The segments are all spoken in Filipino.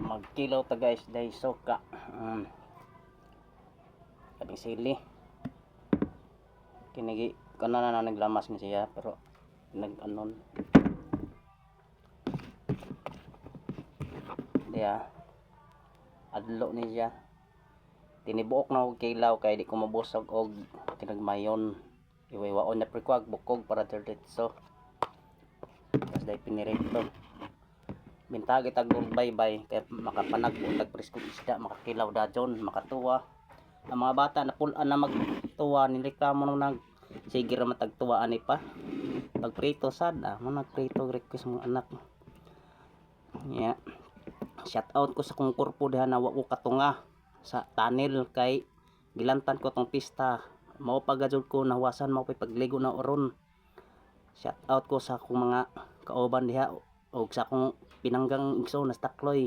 magkilaw ta guys dahil soka. Um, kaming sili. Kinigi kana na na naglamas ni siya pero nag anon diya. Adlo ni siya. Tinibuok na og kilaw kay di ko mabusog og tinagmayon. Iwaywaon na prikwag bukog para diretso tapos dahil pinirito bintagi tag baybay kay makapanag tag preskong isda makakilaw dajon makatuwa. Ang mga bata na pulan na magtuwa nireklamo nung nag sige ra matagtuwa ani pa. Pag prito sad ah mo nagprito request mga anak. Yeah. shout out ko sa kong kurpo diha na wa ko katunga sa tunnel kay gilantan ko tong pista. Mao pagajud ko nawasan mao pagligo na oron. Shout out ko sa akong mga kauban diha o sa akong pinanggang igso na stakloy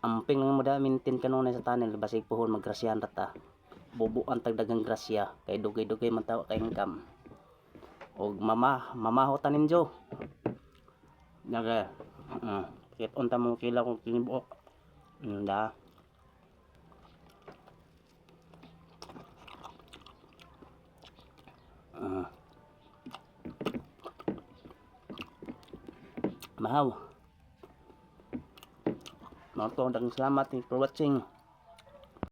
amping lang mo da mintin kanunay sa tunnel. Basig puhon maggrasyahan rata bubuan tag dagang grasya. Kay dugay-dugay man tawa kay income og mama mamaho tanin jo. Naga uh, kit unta mo kila kong kinibuok Mm, da Mahaw. Dagang salamat for watching.